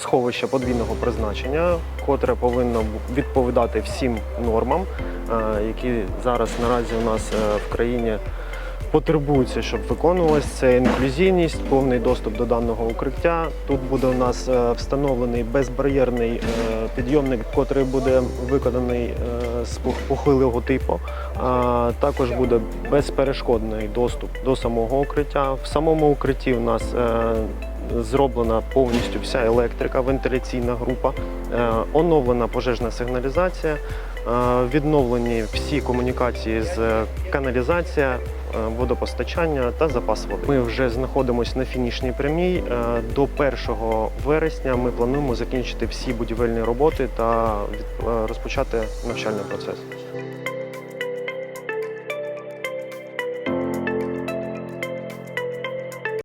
сховище подвійного призначення, котре повинно відповідати всім нормам, е, які зараз наразі у нас е, в країні потребуються, щоб виконувалось. Це інклюзивність, повний доступ до даного укриття. Тут буде у нас е, встановлений безбар'єрний підйомник, котрий буде виконаний з похилого типу. Також буде безперешкодний доступ до самого укриття. В самому укритті у нас зроблена повністю вся електрика, вентиляційна група, е, оновлена пожежна сигналізація, е, відновлені всі комунікації з е, каналізація, водопостачання та запас води. Ми вже знаходимося на фінішній прямій. До 1 вересня ми плануємо закінчити всі будівельні роботи та розпочати навчальний процес.